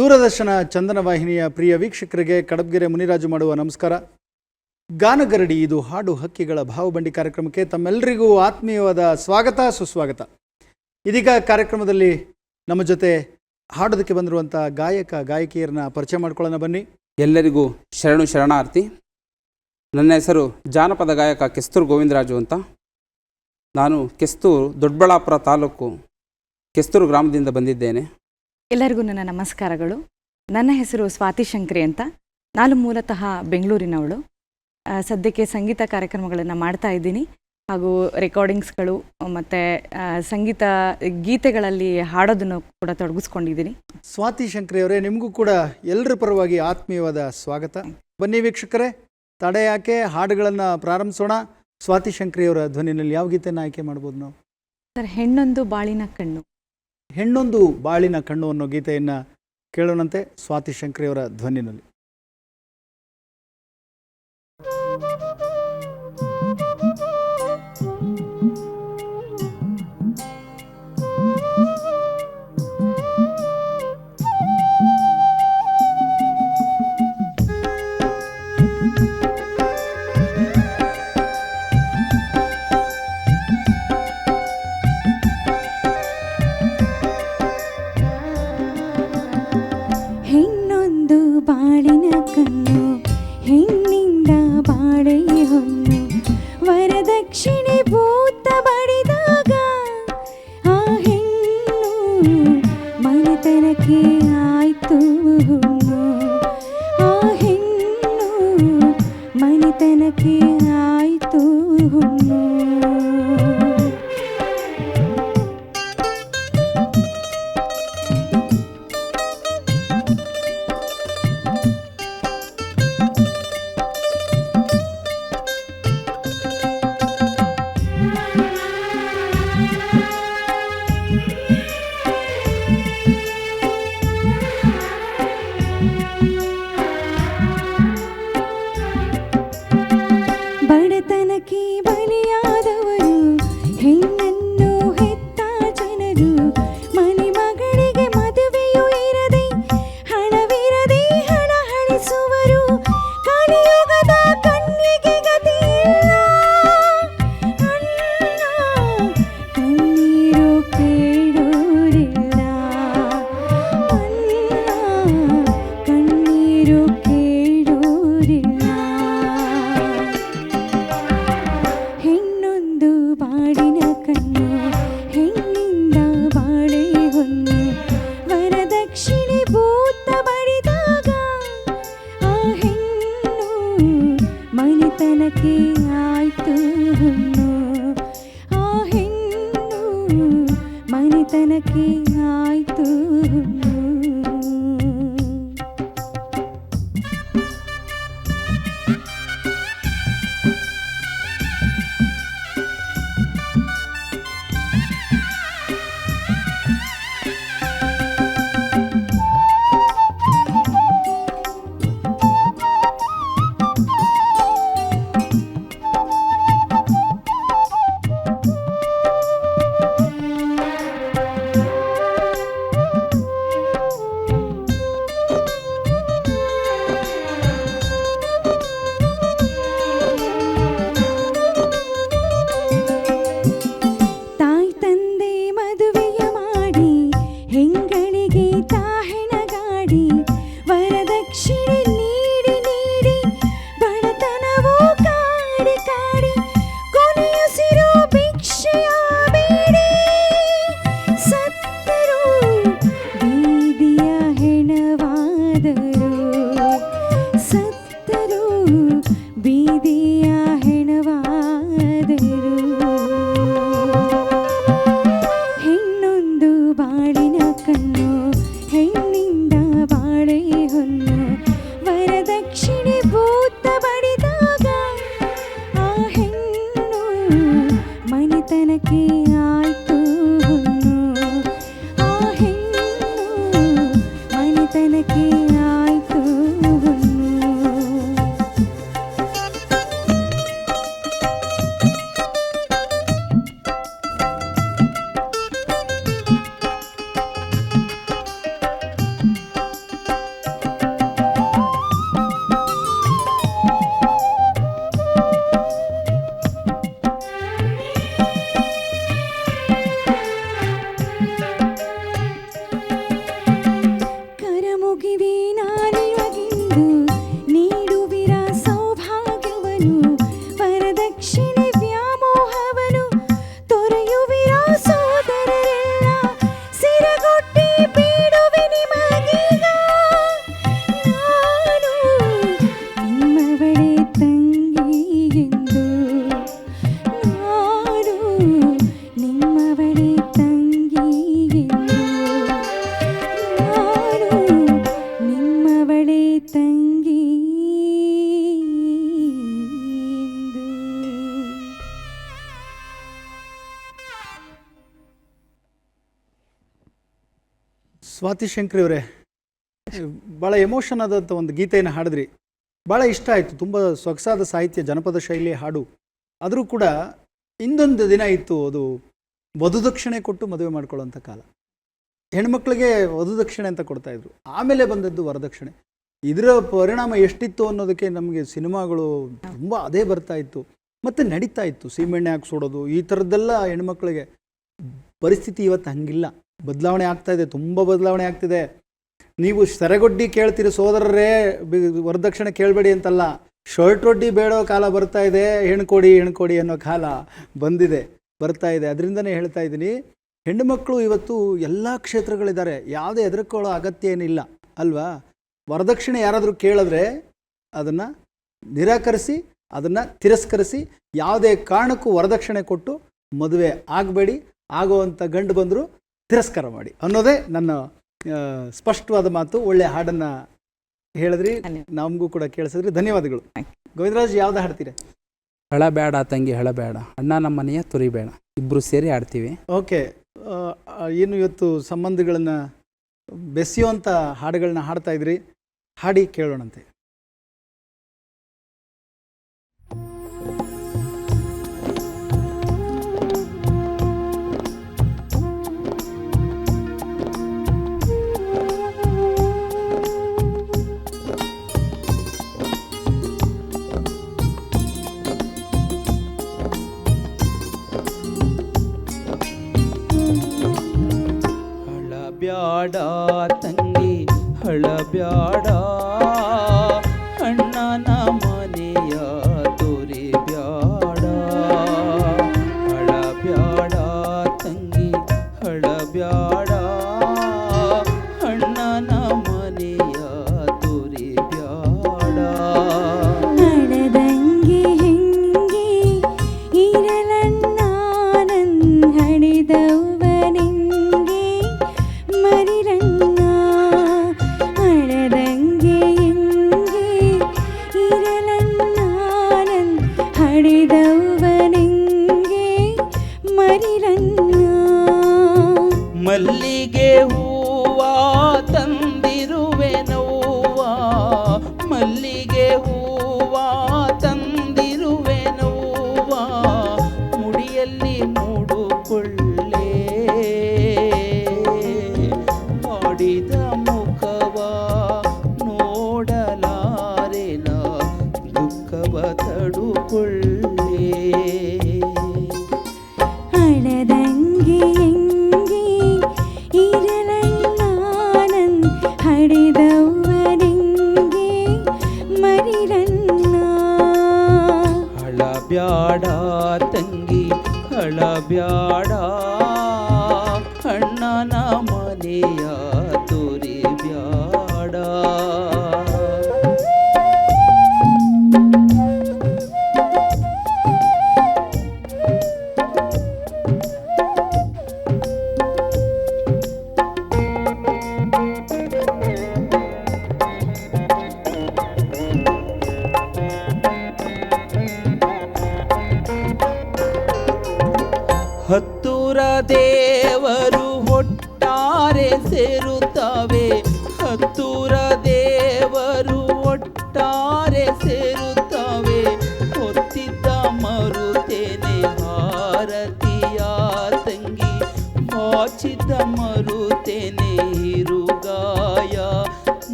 ದೂರದರ್ಶನ ಚಂದನ ವಾಹಿನಿಯ ಪ್ರಿಯ ವೀಕ್ಷಕರಿಗೆ ಕಡಬ್ಗೆರೆ ಮುನಿರಾಜು ಮಾಡುವ ನಮಸ್ಕಾರ. ಗಾನಗರಡಿ ಇದು ಹಾಡು ಹಕ್ಕಿಗಳ ಭಾವಬಂಡಿ ಕಾರ್ಯಕ್ರಮಕ್ಕೆ ತಮ್ಮೆಲ್ಲರಿಗೂ ಆತ್ಮೀಯವಾದ ಸ್ವಾಗತ, ಸುಸ್ವಾಗತ. ಇದೀಗ ಕಾರ್ಯಕ್ರಮದಲ್ಲಿ ನಮ್ಮ ಜೊತೆ ಹಾಡೋದಕ್ಕೆ ಬಂದಿರುವಂಥ ಗಾಯಕ, ಗಾಯಕಿಯರನ್ನ ಪರಿಚಯ ಮಾಡ್ಕೊಳ್ಳೋಣ ಬನ್ನಿ. ಎಲ್ಲರಿಗೂ ಶರಣು ಶರಣಾರ್ಥಿ. ನನ್ನ ಹೆಸರು ಜಾನಪದ ಗಾಯಕ ಕೆಸ್ತೂರು ಗೋವಿಂದರಾಜು ಅಂತ. ನಾನು ಕೆಸ್ತೂರು ದೊಡ್ಡಬಳ್ಳಾಪುರ ತಾಲೂಕು ಕೆಸ್ತೂರು ಗ್ರಾಮದಿಂದ ಬಂದಿದ್ದೇನೆ. ಎಲ್ಲರಿಗೂ ನನ್ನ ನಮಸ್ಕಾರಗಳು. ನನ್ನ ಹೆಸರು ಸ್ವಾತಿ ಶಂಕರಿ ಅಂತ. ನಾನು ಮೂಲತಃ ಬೆಂಗಳೂರಿನವಳು. ಸದ್ಯಕ್ಕೆ ಸಂಗೀತ ಕಾರ್ಯಕ್ರಮಗಳನ್ನು ಮಾಡ್ತಾ ಇದ್ದೀನಿ. ಹಾಗೂ ರೆಕಾರ್ಡಿಂಗ್ಸ್ಗಳು ಮತ್ತು ಸಂಗೀತ ಗೀತೆಗಳಲ್ಲಿ ಹಾಡೋದನ್ನು ಕೂಡ ತೊಡಗಿಸ್ಕೊಂಡಿದ್ದೀನಿ. ಸ್ವಾತಿ ಶಂಕರಿ ಅವರೇ ನಿಮಗೂ ಕೂಡ ಎಲ್ಲರ ಪರವಾಗಿ ಆತ್ಮೀಯವಾದ ಸ್ವಾಗತ. ಬನ್ನಿ ವೀಕ್ಷಕರೇ ತಡೆ ಯಾಕೆ ಹಾಡುಗಳನ್ನು ಪ್ರಾರಂಭಿಸೋಣ. ಸ್ವಾತಿ ಶಂಕ್ರಿ ಅವರ ಧ್ವನಿನಲ್ಲಿ ಯಾವ ಗೀತೆಯನ್ನು ಆಯ್ಕೆ ಮಾಡ್ಬೋದು ನಾವು? ಸರ್ ಹೆಣ್ಣೊಂದು ಬಾಳಿನ ಕಣ್ಣು. ಹೆಣ್ಣೊಂದು ಬಾಳಿನ ಕಣ್ಣು ಅನ್ನೋ ಗೀತೆಯನ್ನು ಕೇಳೋಣಂತೆ ಸ್ವಾತಿ ಶಂಕ್ರಿಯವರ ಧ್ವನಿನಲ್ಲಿ. ಶಂಕರಿ ಅವರೇ ಭಾಳ ಎಮೋಷನ್ ಆದಂಥ ಒಂದು ಗೀತೆಯನ್ನು ಹಾಡಿದ್ರಿ. ಭಾಳ ಇಷ್ಟ ಆಯಿತು, ತುಂಬ ಸೊಗಸಾದ ಸಾಹಿತ್ಯ, ಜನಪದ ಶೈಲಿ ಹಾಡು. ಆದರೂ ಕೂಡ ಇನ್ನೊಂದು ದಿನ ಇತ್ತು, ಅದು ವಧುದಕ್ಷಿಣೆ ಕೊಟ್ಟು ಮದುವೆ ಮಾಡ್ಕೊಳ್ಳೋಂಥ ಕಾಲ. ಹೆಣ್ಮಕ್ಳಿಗೆ ವಧುದಕ್ಷಿಣೆ ಅಂತ ಕೊಡ್ತಾ ಇದ್ರು. ಆಮೇಲೆ ಬಂದದ್ದು ವರದಕ್ಷಿಣೆ. ಇದರ ಪರಿಣಾಮ ಎಷ್ಟಿತ್ತು ಅನ್ನೋದಕ್ಕೆ ನಮಗೆ ಸಿನಿಮಾಗಳು ತುಂಬ ಅದೇ ಬರ್ತಾ ಇತ್ತು. ಮತ್ತು ನಡೀತಾ ಇತ್ತು. ಸೀಮೆಣ್ಣೆ ಹಾಕಿ ಸೋಡೋದು ಈ ಥರದ್ದೆಲ್ಲ ಹೆಣ್ಮಕ್ಳಿಗೆ ಪರಿಸ್ಥಿತಿ ಇವತ್ತು ಹಂಗಿಲ್ಲ. ಬದಲಾವಣೆ ಆಗ್ತಾ ಇದೆ, ತುಂಬ ಬದಲಾವಣೆ ಆಗ್ತಿದೆ. ನೀವು ಸೆರೆಗೊಡ್ಡಿ ಕೇಳ್ತೀರಿ ಸೋದರರೇ ವರದಕ್ಷಿಣೆ ಕೇಳಬೇಡಿ ಅಂತಲ್ಲ, ಶರ್ಟ್ ರೊಡ್ಡಿ ಬೇಡೋ ಕಾಲ ಬರ್ತಾ ಇದೆ, ಹೆಣ್ಕೊಡಿ ಹೆಣ್ಕೊಡಿ ಅನ್ನೋ ಕಾಲ ಬಂದಿದೆ, ಬರ್ತಾ ಇದೆ. ಅದರಿಂದನೇ ಹೇಳ್ತಾ ಇದ್ದೀನಿ, ಹೆಣ್ಣು ಮಕ್ಕಳು ಇವತ್ತು ಎಲ್ಲ ಕ್ಷೇತ್ರಗಳಿದ್ದಾರೆ, ಯಾವುದೇ ಹೆದರ್ಕೊಳ್ಳೋ ಅಗತ್ಯ ಏನಿಲ್ಲ, ಅಲ್ವಾ? ವರದಕ್ಷಿಣೆ ಯಾರಾದರೂ ಕೇಳಿದ್ರೆ ಅದನ್ನು ನಿರಾಕರಿಸಿ, ಅದನ್ನು ತಿರಸ್ಕರಿಸಿ, ಯಾವುದೇ ಕಾರಣಕ್ಕೂ ವರದಕ್ಷಿಣೆ ಕೊಟ್ಟು ಮದುವೆ ಆಗಬೇಡಿ ಆಗುವಂಥ ಗಂಡು ಬಂದರೂ ತಿರಸ್ಕಾರ ಮಾಡಿ ಅನ್ನೋದೇ ನನ್ನ ಸ್ಪಷ್ಟವಾದ ಮಾತು. ಒಳ್ಳೆ ಹಾಡನ್ನು ಹೇಳಿದ್ರಿ. ನಮಗೂ ಕೂಡ ಕೇಳಿಸಿದ್ರಿ. ಧನ್ಯವಾದಗಳು. ಗೋವಿಂದರಾಜ್ ಯಾವ್ದು ಹಾಡ್ತೀರಿ? ಹಳಬೇಡ ತಂಗಿ ಹಳಬೇಡ. ಅಣ್ಣ ನಮ್ಮ ಮನೆಯ ತುರಿಬೇಡ. ಇಬ್ಬರು ಸೇರಿ ಆಡ್ತೀವಿ ಓಕೆ. ಏನು ಇವತ್ತು ಸಂಬಂಧಗಳನ್ನ ಬೆಸೆಯುವಂಥ ಹಾಡುಗಳನ್ನ ಹಾಡ್ತಾ ಇದ್ರಿ. ಹಾಡಿ ಕೇಳೋಣಂತೆ. ಹಳಬ್ಯಾಡ ತಂಗಿ ಹಳ ಹಳಬ್ಯಾಡ ಅಣ್ಣನ ಮನೆಯ ತೋರಿ ಬ್ಯಾಡ. ಹಳಬ್ಯಾಡ ತಂಗಿ ಹಳ ಹಳಬ್ಯಾಡ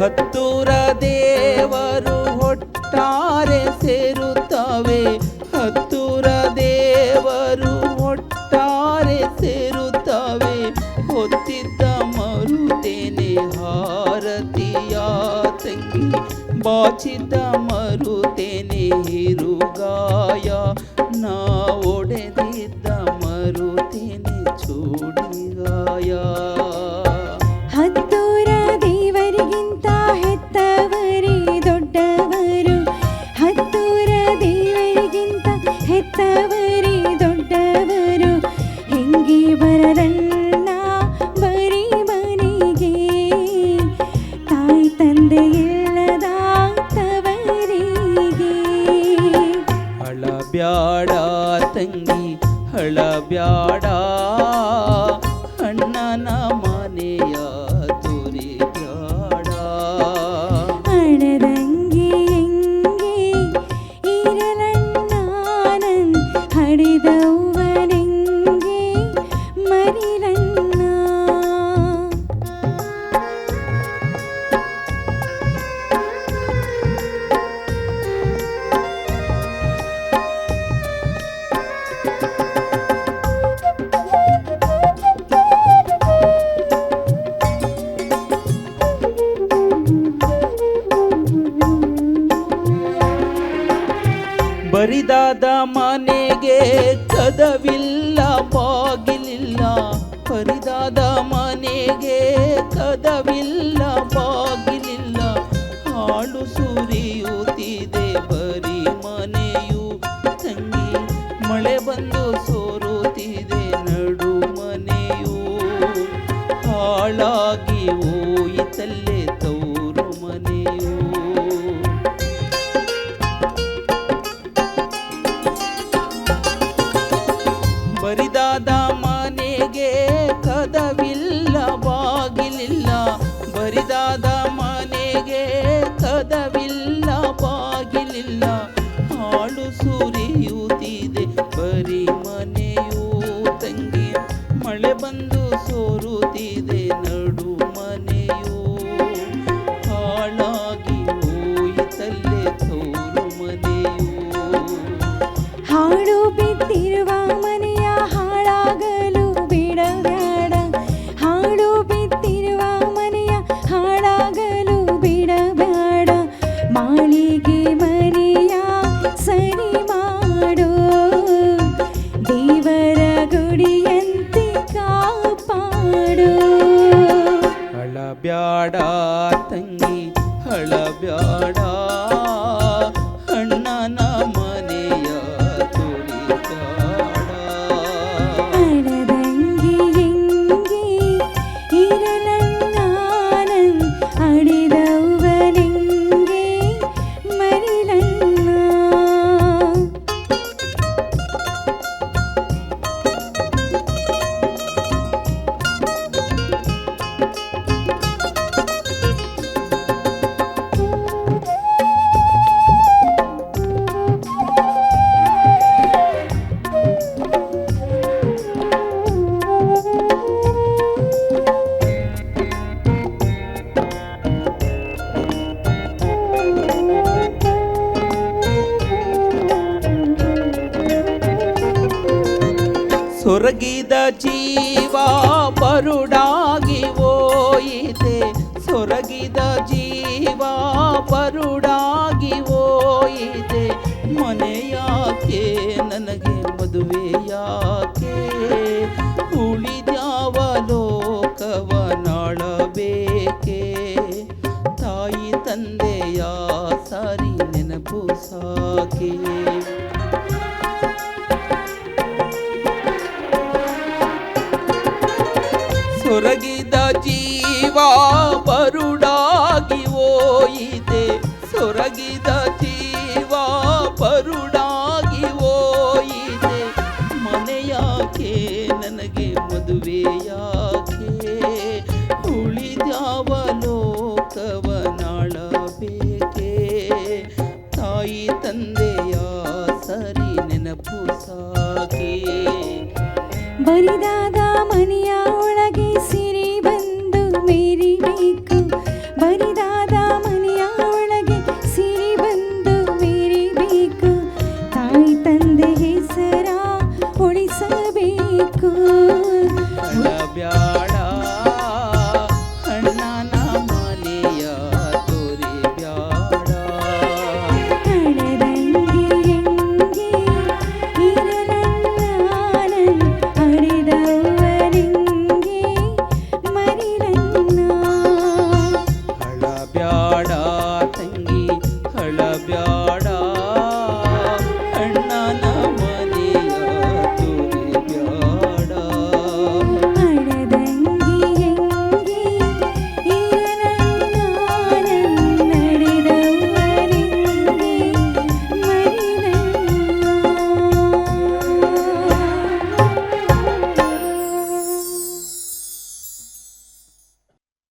ಹತ್ತೂರ ದೇವರು ಒಟ್ಟಾರೆ ಸೇರುತ್ತವೆ. ಹತ್ತೂರ ದೇವರು ಒಟ್ಟಾರೆ ಸೇರುತ್ತವೆ. ಹೊತ್ತಿದ್ದ ಮರುತೇನೆ ಹಾರತಿಯ ತಂಗಿ. ಬಾಚಿದ್ದ ಮರುತೇನೆ ಬರಿದಾದ ಮನೆಗೆ ಕದವಿಲ್ಲ ಬಾಗಿಲಿಲ್ಲ. ಹರಿದಾದ ಮನೆಗೆ ಕದವಿಲ್ಲ ಬಾಗಿಲಿಲ್ಲ. ಹಳಬ್ಯಾಡ ತಂಗಿ ಹಳಬ್ಯಾಡ ಸೊರಗಿದ ಜೀವ ಬರುಡಾಗಿ ಹೋಯಿತೆ. ಸೊರಗಿದ ಜೀವ ಬರುಡಾಗಿ ಹೋಯಿತೆ. ಮನೆಯಾಕೆ ನನಗೆ ಮದುವೆಯಾಕೆ ಉಳಿದ್ಯಾವ ಲೋಕವ ನಾಳಬೇಕೆ? ತಾಯಿ ತಂದೆಯ ಸಾರಿ ನೆನಪು ಸಾಕೆ ಸೊರಗಿದ ಜೀವ ಬರುಡಾಗಿ ಹೋಯಿತೆ. ಸೊರಗಿದ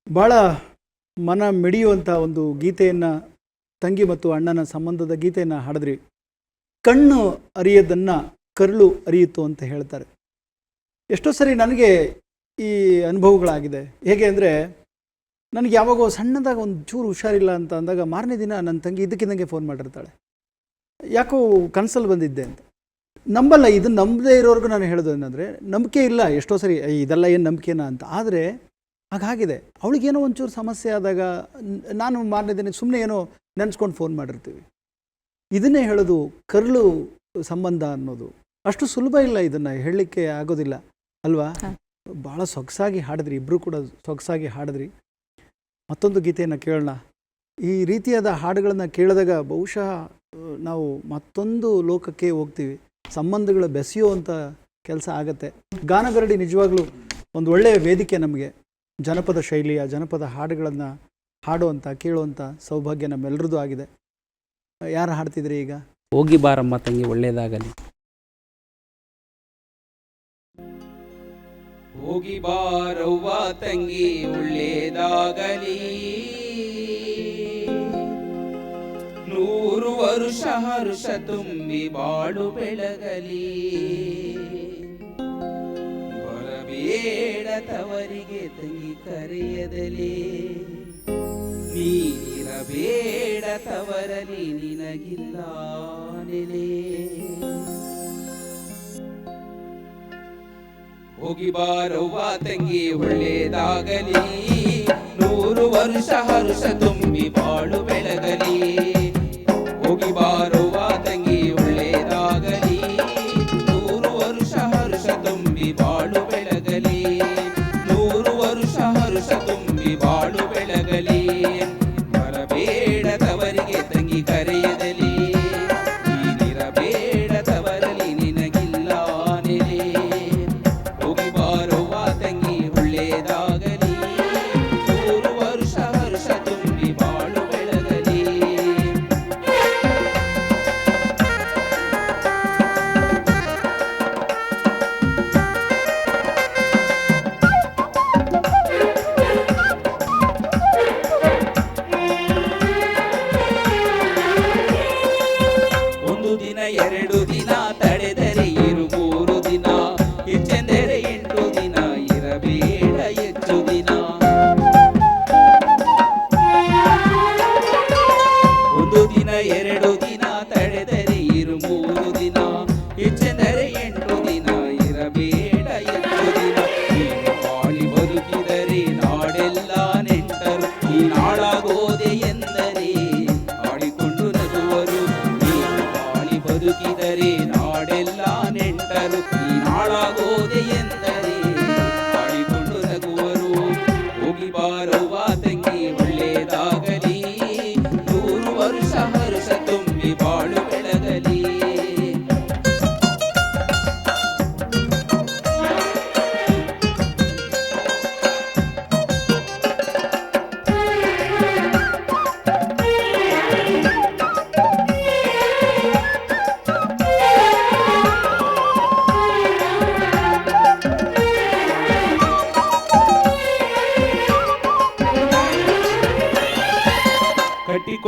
ಭಾಳ ಮನ ಮಿಡಿಯುವಂಥ ಒಂದು ಗೀತೆಯನ್ನು ತಂಗಿ ಮತ್ತು ಅಣ್ಣನ ಸಂಬಂಧದ ಗೀತೆಯನ್ನು ಹಾಡಿದ್ರಿ. ಕಣ್ಣು ಅರಿಯದನ್ನು ಕರುಳು ಅರಿಯಿತು ಅಂತ ಹೇಳ್ತಾರೆ. ಎಷ್ಟೋ ಸರಿ ನನಗೆ ಈ ಅನುಭವಗಳಾಗಿದೆ. ಹೇಗೆ ಅಂದರೆ ನನಗೆ ಯಾವಾಗೋ ಸಣ್ಣದಾಗ ಒಂದು ಚೂರು ಹುಷಾರಿಲ್ಲ ಅಂತ ಅಂದಾಗ ಮಾರನೇ ದಿನ ನನ್ನ ತಂಗಿ ಇದಕ್ಕಿದ್ದಂಗೆ ಫೋನ್ ಮಾಡಿರ್ತಾಳೆ. ಯಾಕೋ ಕನಸಲ್ಲಿ ಬಂದಿದ್ದೆ ಅಂತ. ನಂಬಲ್ಲ ಇದು ನಂಬದೇ ಇರೋರ್ಗು ನಾನು ಹೇಳೋದು ಏನಂದರೆ ನಂಬಿಕೆ ಇಲ್ಲ ಎಷ್ಟೋ ಸರಿ "ಏ, ಇದೆಲ್ಲ ಏನು ನಂಬಿಕೆನಾ? ಅಂತ. ಆದರೆ ಹಾಗಾಗಿದೆ. ಅವಳಿಗೇನೋ ಒಂಚೂರು ಸಮಸ್ಯೆ ಆದಾಗ ನಾನು ಮಾರನೇ ದಿನ ಸುಮ್ಮನೆ ಏನೋ ನೆನೆಸ್ಕೊಂಡು ಫೋನ್ ಮಾಡಿರ್ತೀವಿ. ಇದನ್ನೇ ಹೇಳೋದು ಕರ್ಲು ಸಂಬಂಧ ಅನ್ನೋದು. ಅಷ್ಟು ಸುಲಭ ಇಲ್ಲ ಇದನ್ನು ಹೇಳಲಿಕ್ಕೆ ಆಗೋದಿಲ್ಲ ಅಲ್ವಾ. ಭಾಳ ಸೊಗಸಾಗಿ ಹಾಡಿದ್ರಿ ಇಬ್ಬರು ಕೂಡ ಸೊಗಸಾಗಿ ಹಾಡಿದ್ರಿ. ಮತ್ತೊಂದು ಗೀತೆಯನ್ನು ಕೇಳೋಣ. ಈ ರೀತಿಯಾದ ಹಾಡುಗಳನ್ನು ಕೇಳಿದಾಗ ಬಹುಶಃ ನಾವು ಮತ್ತೊಂದು ಲೋಕಕ್ಕೆ ಹೋಗ್ತೀವಿ. ಸಂಬಂಧಗಳು ಬೆಸೆಯುವಂಥ ಕೆಲಸ ಆಗತ್ತೆ. ಗಾನಗರಡಿ ನಿಜವಾಗ್ಲೂ ಒಂದು ಒಳ್ಳೆಯ ವೇದಿಕೆ ನಮಗೆ. ಜನಪದ ಶೈಲಿಯ ಜನಪದ ಹಾಡುಗಳನ್ನು ಹಾಡುವಂಥ ಕೇಳುವಂಥ ಸೌಭಾಗ್ಯ ನಮ್ಮೆಲ್ಲರದ್ದು ಆಗಿದೆ. ಯಾರು ಹಾಡ್ತಿದ್ರಿ ಈಗ? ಹೋಗಿ ಬಾರಮ್ಮ ತಂಗಿ ಒಳ್ಳೇದಾಗಲಿ. ಹೋಗಿ ಬಾರವ್ವ ತಂಗಿ ಒಳ್ಳೇದಾಗಲಿ. ನೂರು ವರುಷ ಹರುಷ ತುಂಬಿ ಬಾಳು ಬೆಳಗಲಿ. ಬರಬೇಡ ತವರಿಗೆ ತಂಗಿ ಕರೆಯದಲೇ. ನೀನಿರಬೇಡ ತವರಲಿ ನಿನಗಿಲ್ಲ ನೆಲೆ ಹೋಗಿ ಬಾರವ್ವ ತಂಗಿ ಒಳ್ಳೇದಾಗಲಿ. ನೂರು ವರ್ಷ ಹರುಷ ತುಂಬಿ ಬಾಳು ಬೆಳಗಲಿ.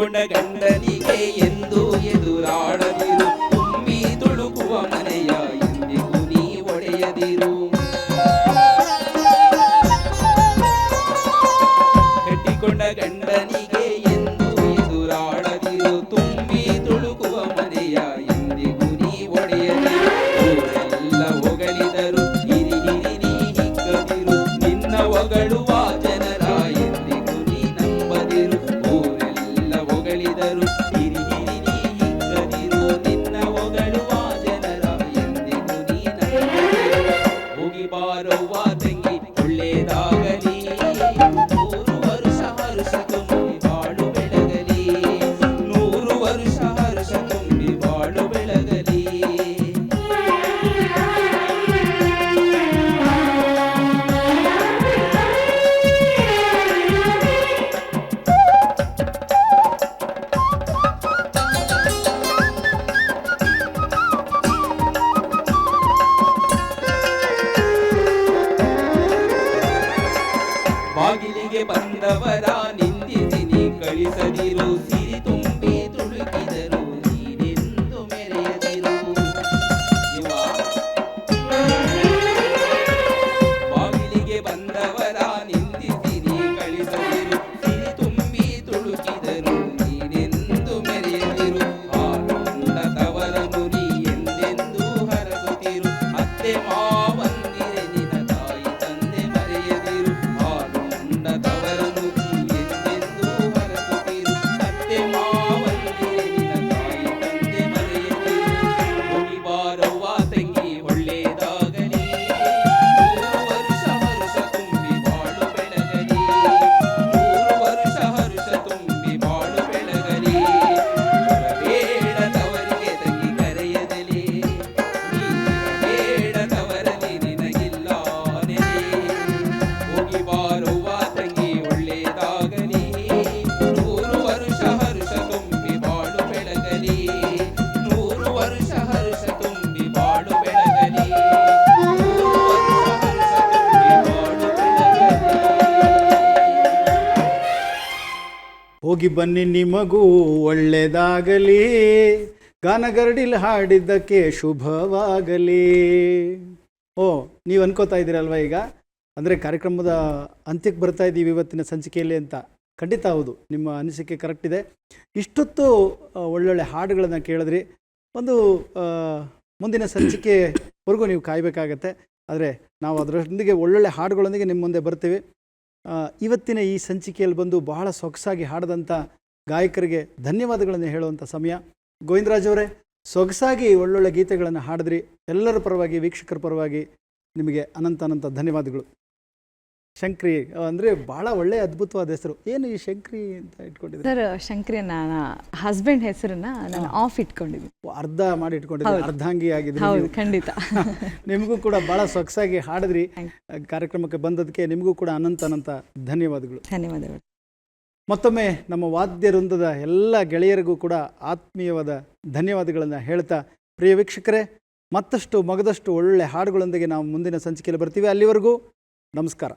கொண்ட கண்டனி ಹೋಗಿ ಬನ್ನಿ ನಿಮಗೂ ಒಳ್ಳೆದಾಗಲಿ. ಗಾನಗರಡಿಲ್ ಹಾಡಿದ್ದಕ್ಕೆ ಶುಭವಾಗಲಿ. ಓ ನೀವು ಅನ್ಕೋತಾ ಇದ್ದೀರಲ್ವ ಈಗ? ಅಂದರೆ ಕಾರ್ಯಕ್ರಮದ ಅಂತ್ಯಕ್ಕೆ ಬರ್ತಾ ಇದ್ದೀವಿ ಇವತ್ತಿನ ಸಂಚಿಕೆಯಲ್ಲಿ ಅಂತ. ಖಂಡಿತ ಹೌದು, ನಿಮ್ಮ ಅನಿಸಿಕೆ ಕರೆಕ್ಟ್ ಇದೆ. ಇಷ್ಟೊತ್ತು ಒಳ್ಳೊಳ್ಳೆ ಹಾಡುಗಳನ್ನು ಕೇಳಿದ್ರಿ. ಒಂದು ಮುಂದಿನ ಸಂಚಿಕೆವರೆಗೂ ನೀವು ಕಾಯಬೇಕಾಗತ್ತೆ. ಆದರೆ ನಾವು ಅದರೊಂದಿಗೆ ಒಳ್ಳೊಳ್ಳೆ ಹಾಡುಗಳೊಂದಿಗೆ ನಿಮ್ಮ ಮುಂದೆ ಬರ್ತೀವಿ. ಇವತ್ತಿನ ಈ ಸಂಚಿಕೆಯಲ್ಲಿ ಬಂದು ಬಹಳ ಸೊಗಸಾಗಿ ಹಾಡದಂಥ ಗಾಯಕರಿಗೆ ಧನ್ಯವಾದಗಳನ್ನು ಹೇಳುವಂಥ ಸಮಯ. ಗೋವಿಂದರಾಜ್ ಅವರೇ, ಸೊಗಸಾಗಿ ಒಳ್ಳೊಳ್ಳೆ ಗೀತೆಗಳನ್ನು ಹಾಡಿದ್ರಿ. ಎಲ್ಲರ ಪರವಾಗಿ, ವೀಕ್ಷಕರ ಪರವಾಗಿ ನಿಮಗೆ ಅನಂತ ಅನಂತ ಧನ್ಯವಾದಗಳು. ಶಂಕ್ರಿ ಅಂದ್ರೆ ಬಹಳ ಒಳ್ಳೆ ಅದ್ಭುತವಾದ ಹೆಸರು. ಏನು ಈ ಶಂಕ್ರಿ ಅಂತ ಇಟ್ಕೊಂಡಿದ್ದೆ ಸರ್ ಶಂಕ್ರಿ ನನ್ನ ಹಸ್ಬೆಂಡ್ ಹೆಸರನ್ನ ನಾನು ಆಫ್ ಇಟ್ಕೊಂಡಿದ್ದೆ ಅರ್ಧ ಮಾಡಿ ಇಟ್ಕೊಂಡಿದ್ದೆ. ಅರ್ಧಾಂಗಿ ಆಗಿದೆ ಹೌದು ಖಂಡಿತ. ನಿಮಗೂ ಕೂಡ ಬಹಳ ಸೊಗಸಾಗಿ ಹಾಡಿದ್ರಿ. ಕಾರ್ಯಕ್ರಮಕ್ಕೆ ಬಂದದಕ್ಕೆ ನಿಮಗೂ ಕೂಡ ಅನಂತ ಅನಂತ ಧನ್ಯವಾದಗಳು. ಧನ್ಯವಾದಗಳು. ಮತ್ತೊಮ್ಮೆ ನಮ್ಮ ವಾದ್ಯ ವೃಂದದ ಎಲ್ಲ ಗೆಳೆಯರಿಗೂ ಕೂಡ ಆತ್ಮೀಯವಾದ ಧನ್ಯವಾದಗಳನ್ನು ಹೇಳ್ತಾ ಪ್ರಿಯ ವೀಕ್ಷಕರೇ ಮತ್ತಷ್ಟು ಮಗದಷ್ಟು ಒಳ್ಳೆ ಹಾಡುಗಳೊಂದಿಗೆ ನಾವು ಮುಂದಿನ ಸಂಚಿಕೆಯಲ್ಲಿ ಬರ್ತೀವಿ. ಅಲ್ಲಿವರೆಗೂ ನಮಸ್ಕಾರ.